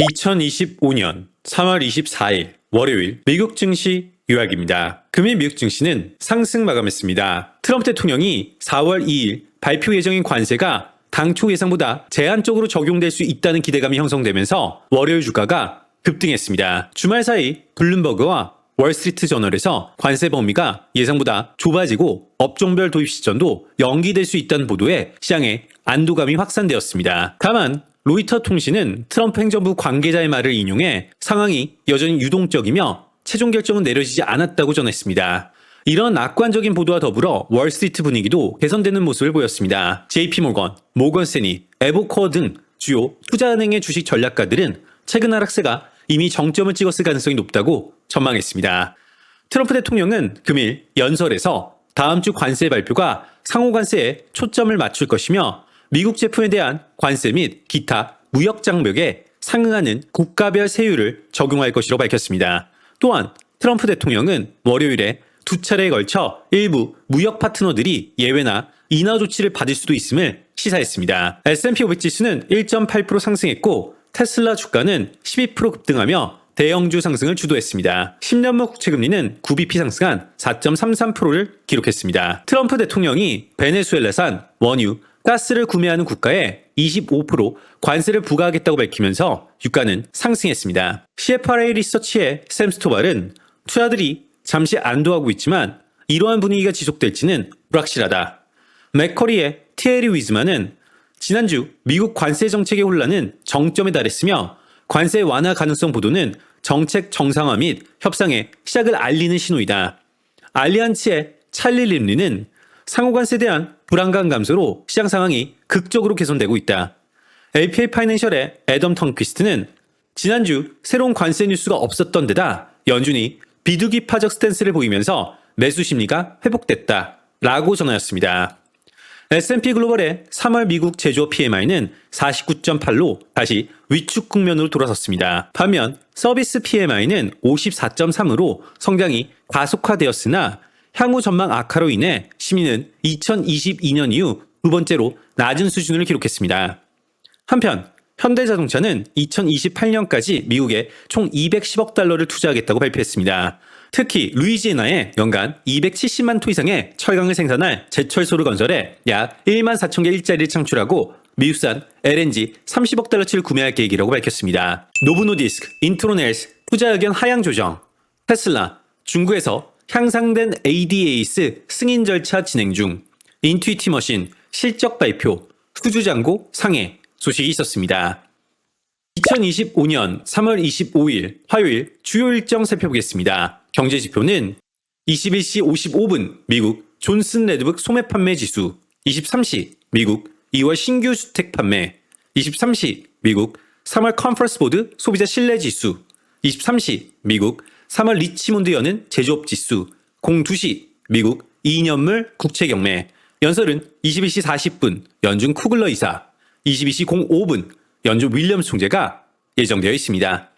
2025년 3월 24일 월요일 미국 증시 요약입니다. 금일 미국 증시는 상승 마감했습니다. 트럼프 대통령이 4월 2일 발표 예정인 관세가 당초 예상보다 제한적으로 적용될 수 있다는 기대감이 형성되면서 월요일 주가가 급등했습니다. 주말 사이 블룸버그와 월스트리트 저널에서 관세 범위가 예상보다 좁아지고 업종별 도입 시점도 연기될 수 있다는 보도에 시장에 안도감이 확산되었습니다. 다만 로이터 통신은 트럼프 행정부 관계자의 말을 인용해 상황이 여전히 유동적이며 최종 결정은 내려지지 않았다고 전했습니다. 이런 낙관적인 보도와 더불어 월스트리트 분위기도 개선되는 모습을 보였습니다. JP모건, 모건스탠리, 에보코어 등 주요 투자은행의 주식 전략가들은 최근 하락세가 이미 정점을 찍었을 가능성이 높다고 전망했습니다. 트럼프 대통령은 금일 연설에서 다음 주 관세 발표가 상호 관세에 초점을 맞출 것이며 미국 제품에 대한 관세 및 기타 무역 장벽에 상응하는 국가별 세율을 적용할 것이라고 밝혔습니다. 또한 트럼프 대통령은 월요일에 두 차례에 걸쳐 일부 무역 파트너들이 예외나 인하 조치를 받을 수도 있음을 시사했습니다. S&P 500 지수는 1.8% 상승했고 테슬라 주가는 12% 급등하며 대형주 상승을 주도했습니다. 10년물 국채금리는 9bp 상승한 4.33%를 기록했습니다. 트럼프 대통령이 베네수엘라산 원유, 가스를 구매하는 국가에 25% 관세를 부과하겠다고 밝히면서 유가는 상승했습니다. CFRA 리서치의 샘 스토발은 투자들이 잠시 안도하고 있지만 이러한 분위기가 지속될지는 불확실하다. 맥커리의 티에리 위즈만은 지난주 미국 관세 정책의 혼란은 정점에 달했으며 관세 완화 가능성 보도는 정책 정상화 및 협상의 시작을 알리는 신호이다. 알리안츠의 찰리 림리는 상호관세에 대한 불안감 감소로 시장 상황이 극적으로 개선되고 있다. LPA 파이낸셜의 애덤 턴퀴스트는 지난주 새로운 관세 뉴스가 없었던 데다 연준이 비두기파적 스탠스를 보이면서 매수 심리가 회복됐다. 라고 전하였습니다. S&P 글로벌의 3월 미국 제조업 PMI는 49.8로 다시 위축 국면으로 돌아섰습니다. 반면 서비스 PMI는 54.3으로 성장이 가속화되었으나 향후 전망 악화로 인해 심리는 2022년 이후 두 번째로 낮은 수준을 기록했습니다. 한편 현대자동차는 2028년까지 미국에 총 210억 달러를 투자하겠다고 발표했습니다. 특히 루이지애나에 연간 270만 톤 이상의 철강을 생산할 제철소를 건설해 약 1만 4천 개 일자리를 창출하고 미국산 LNG 30억 달러치를 구매할 계획이라고 밝혔습니다. 노브노디스크, 인트로넬스 투자 의견 하향 조정, 테슬라 중국에서 향상된 ADAS 승인 절차 진행 중, 인투이티 머신 실적 발표, 수주장고 상해 소식이 있었습니다. 2025년 3월 25일 화요일 주요 일정 살펴보겠습니다. 경제 지표는 21시 55분 미국 존슨 레드북 소매 판매 지수, 23시 미국 2월 신규 주택 판매, 23시 미국 3월 컨퍼런스 보드 소비자 신뢰 지수, 23시 미국 3월 리치몬드 여는 제조업 지수, 02시 미국 2년물 국채 경매, 연설은 21시 40분 연준 쿠글러 이사, 22시 05분 연준 윌리엄스 총재가 예정되어 있습니다.